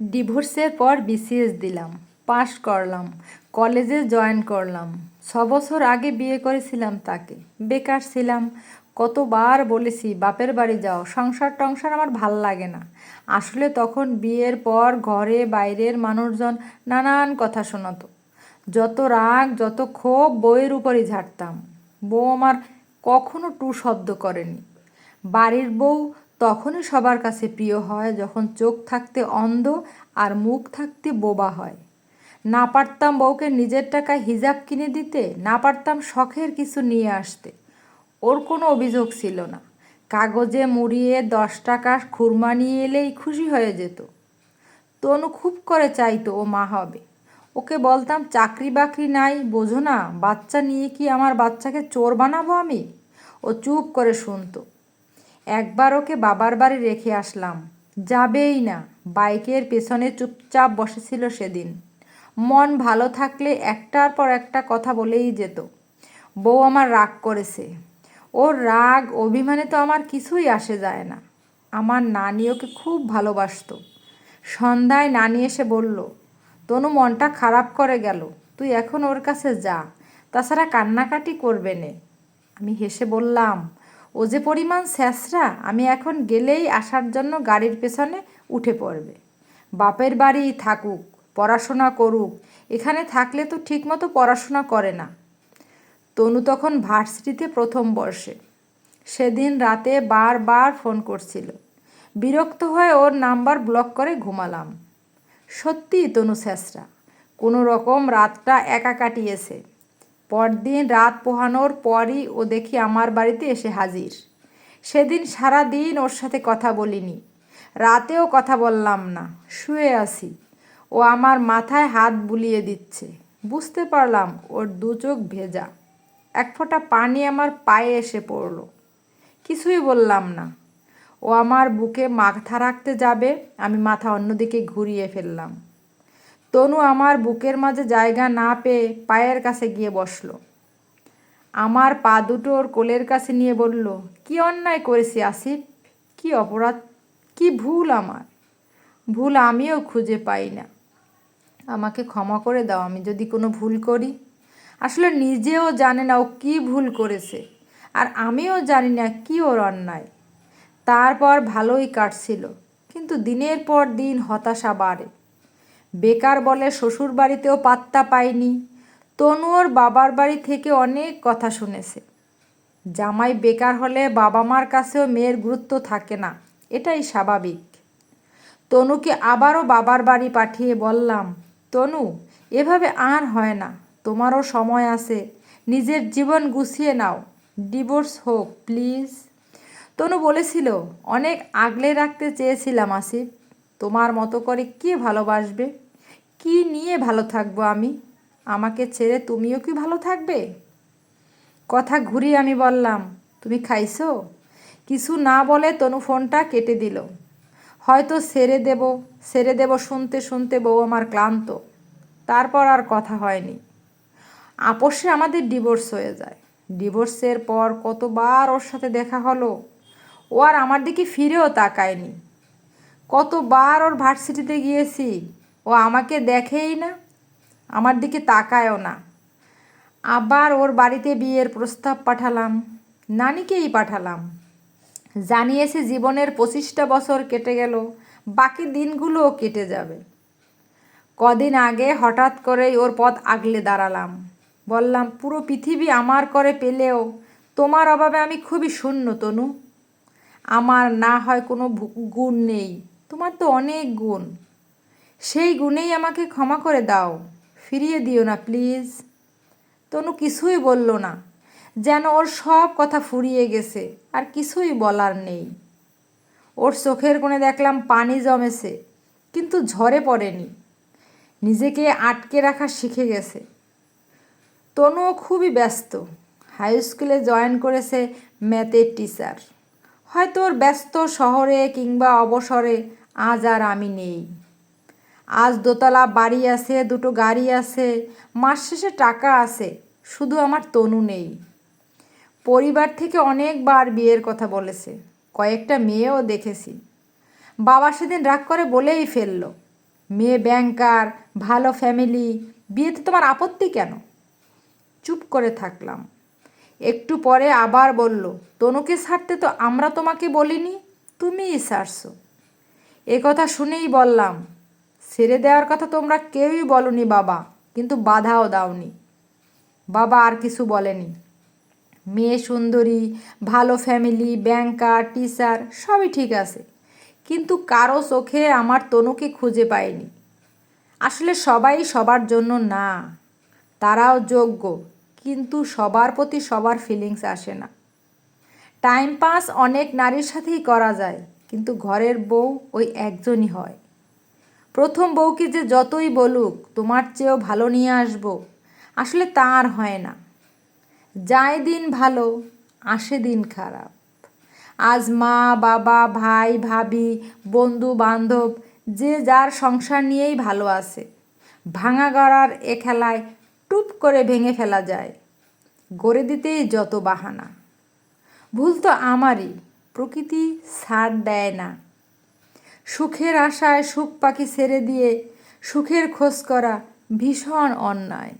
ডিভোর্সের পর বিসিএস দিলাম, পাশ করলাম, কলেজে জয়েন করলাম। ছ বছর আগে বিয়ে করেছিলাম তাকে। বেকার ছিলাম, কতবার বলেছি, বাপের বাড়ি যাও, সংসার টংসার আমার ভালো লাগে না। আসলে তখন বিয়ের পর ঘরে বাইরের মানুষজন নানান কথা শোনাতো। যত রাগ, যত ক্ষোভ বইয়ের উপরই ঝাড়তাম। বউ আমার কখনো টু শব্দ করেনি। বাড়ির বউ তখনই সবার কাছে প্রিয় হয় যখন চোখ থাকতে অন্ধ আর মুখ থাকতে বোবা হয়। না পারতাম বউকে নিজের টাকায় হিজাব কিনে দিতে, না পারতাম শখের কিছু নিয়ে আসতে। ওর কোনো অভিযোগ ছিল না। কাগজে মুড়িয়ে দশ টাকা খুরমা নিয়ে এলেই খুশি হয়ে যেত। তনু খুব করে চাইতো ও মা হবে। ওকে বলতাম, চাকরি বাকরি নাই, বোঝো না, বাচ্চা নিয়ে কি আমার বাচ্চাকে চোর বানাবো আমি? ও চুপ করে শুনতো। একবার ওকে বাবার বাড়ি রেখে আসলাম। যাবেই না। বাইকের পেছনে চুপচাপ বসেছিল সেদিন। মন ভালো থাকলে একটার পর একটা কথা বলেই যেত। বউ আমার রাগ করেছে। ওর রাগ, অভিমানে তো আমার কিছুই আসে যায় না। আমার নানি ওকে খুব ভালোবাসতো। সন্ধ্যায় নানি এসে বলল, তনু মনটা খারাপ করে গেল। তুই এখন ওর কাছে যা। তাছাড়া কান্নাকাটি করবে নে। আমি হেসে বললাম ও যে পরিমাণ স্যাঁচরা আমি এখন গেলেই আসার জন্য গাড়ির পেছনে উঠে পড়বে। বাপের বাড়ি থাকুক, পড়াশোনা করুক, এখানে থাকলে তো ঠিকমতো পড়াশোনা করে না। তনু তখন ভার্সিটিতে প্রথম বর্ষে। সেদিন রাতে বারবার ফোন করছিল। বিরক্ত হয়ে ওর নাম্বার ব্লক করে ঘুমালাম। সত্যি তনু শেষরা কোনো রকম রাতটা একা কাটিয়েছে। পরদিন রাত পোহানোর পরই ও দেখি আমার বাড়িতে এসে হাজির। সেদিন সারা দিন ওর সাথে কথা বলিনি। রাতেও কথা বললাম না, শুয়ে আছি। ও আমার মাথায় হাত বুলিয়ে দিচ্ছে। বুঝতে পারলাম ওর দু চোখ ভেজা। এক ফোঁটা পানি আমার পায়ে এসে পড়ল। কিছুই বললাম না। ও আমার বুকে মাথা রাখতে যাবে, আমি মাথা অন্যদিকে ঘুরিয়ে ফেললাম। তনু আমার বুকের মাঝে জায়গা না পেয়ে পায়ের কাছে গিয়ে বসল। আমার পা দুটো ওর কোলের কাছে নিয়ে বলল, কি অন্যায় করেছি আসিফ? কি অপরাধ? কি ভুল আমার? ভুল আমিও খুঁজে পাই না। আমাকে ক্ষমা করে দাও, আমি যদি কোনো ভুল করি। আসলে নিজেও জানে না ও কী ভুল করেছে, আর আমিও জানি না কী ওর অন্যায়। তারপর ভালোই কাটছিল, কিন্তু দিনের পর দিন হতাশা বাড়ে। বেকার বলে শ্বশুর বাড়িতেও পাত্তা পায়নি। তনু ওর বাবার বাড়ি থেকে অনেক কথা শুনেছে। জামাই বেকার হলে বাবা মার কাছেও মেয়ের গুরুত্ব থাকে না, এটাই স্বাভাবিক। তনুকে আবারও বাবার বাড়ি পাঠিয়ে বললাম, তনু, এভাবে আর হয় না, তোমারও সময় আছে, নিজের জীবন গুছিয়ে নাও, ডিভোর্স হোক, প্লিজ। তনু বলেছিল, অনেক আগলে রাখতে চেয়েছিলাম আসিফ, তোমার মতো করে কে ভালোবাসবে? কি নিয়ে ভালো থাকব আমি? আমাকে ছেড়ে তুমিও কি ভালো থাকবে? কথা ঘুরিয়ে আমি বললাম, তুমি খাইছো? কিছু না বলে তনু ফোনটা কেটে দিল। হয়তো সেরে দেব সেরে দেব শুনতে শুনতে বউ আমার ক্লান্ত। তারপর আর কথা হয়নি। আপোষে আমাদের ডিভোর্স হয়ে যায়। ডিভোর্সের পর কতবার ওর সাথে দেখা হলো। ও আর আমার দিকে ফিরেও তাকায়নি। কতবার ওর ভার্সিটিতে গিয়েছি। ও আমাকে দেখেই না, আমার দিকে তাকায়ও না। আবার ওর বাড়িতে বিয়ের প্রস্তাব পাঠালাম, নানিকেই পাঠালাম। জানিয়েছে জীবনের পঁচিশটা বছর কেটে গেল, বাকি দিনগুলোও কেটে যাবে। কদিন আগে হঠাৎ করেই ওর পথ আগলে দাঁড়ালাম। বললাম, পুরো পৃথিবী আমার করে পেলেও তোমার অভাবে আমি খুবই শূন্য, তনু। আমার না হয় কোনো গুণ নেই। তোমার তো অনেক গুণ। সেই গুণেই আমাকে ক্ষমা করে দাও। ফিরিয়ে দিও না, প্লিজ। তনু কিছুই বলল না, যেন ওর সব কথা ফুরিয়ে গেছে, আর কিছুই বলার নেই। ওর চোখের কোণে দেখলাম পানি জমেছে, কিন্তু ঝরে পড়েনি। নিজেকে আটকে রাখা শিখে গেছে। তনুও খুবই ব্যস্ত। হাই স্কুলে জয়েন করেছে ম্যাথের টিচার। হয়তো ওর ব্যস্ত শহরে কিংবা অবসরে আজ আর আমি নেই। আজ দোতলা বাড়ি আছে, দুটো গাড়ি আছে, মাস শেষে টাকা আছে, শুধু আমার তনু নেই। পরিবার থেকে অনেকবার বিয়ের কথা বলেছে, কয়েকটা মেয়েও দেখেছি। বাবা সেদিন রাগ করে বলেই ফেলল, মেয়ে ব্যাংকার ভালো ফ্যামিলি বিয়েতে তোমার আপত্তি কেন? চুপ করে থাকলাম। একটু পরে আবার বলল, তনুকে ছাড়তে তো আমরা তোমাকে বলিনি, তুমিই ছাড়ছো। এ কথা শুনেই বললাম ছেড়ে দেওয়ার কথা তোমরা কেউই বলনি বাবা, কিন্তু বাধাও দাওনি। বাবা আর কিছু বলেনি। মেয়ে সুন্দরী, ভালো ফ্যামিলি ব্যাংকার টিচার সবই ঠিক আছে। কিন্তু কারও চোখে আমার তনুকে খুঁজে পাইনি। আসলে সবাই সবার জন্য না, তারাও যোগ্য, কিন্তু সবার প্রতি সবার ফিলিংস আসে না। টাইম পাস অনেক নারীর সাথেই করা যায়, কিন্তু ঘরের বউ ওই একজনই হয়। প্রথম বউকে যে যতই বলুক, তোমার চেয়েও ভালো নিয়ে আসব। আসলে তা আর হয় না। যায় দিন ভালো, আসে দিন খারাপ। আজ মা, বাবা, ভাই, ভাবি, বন্ধু, বান্ধব, যে যার সংসার নিয়েই ভালো আছে, ভাঙা গড়ার এ খেলায় টুপ করে ভেঙে ফেলা যায়। গড়ে দিতেই যত বাহানা। ভুল তো আমারই, প্রকৃতি ছাড় দেয় না। সুখের আশায় সুখ পাখি ছেড়ে দিয়ে সুখের খোঁজ করা ভীষণ অন্যায়।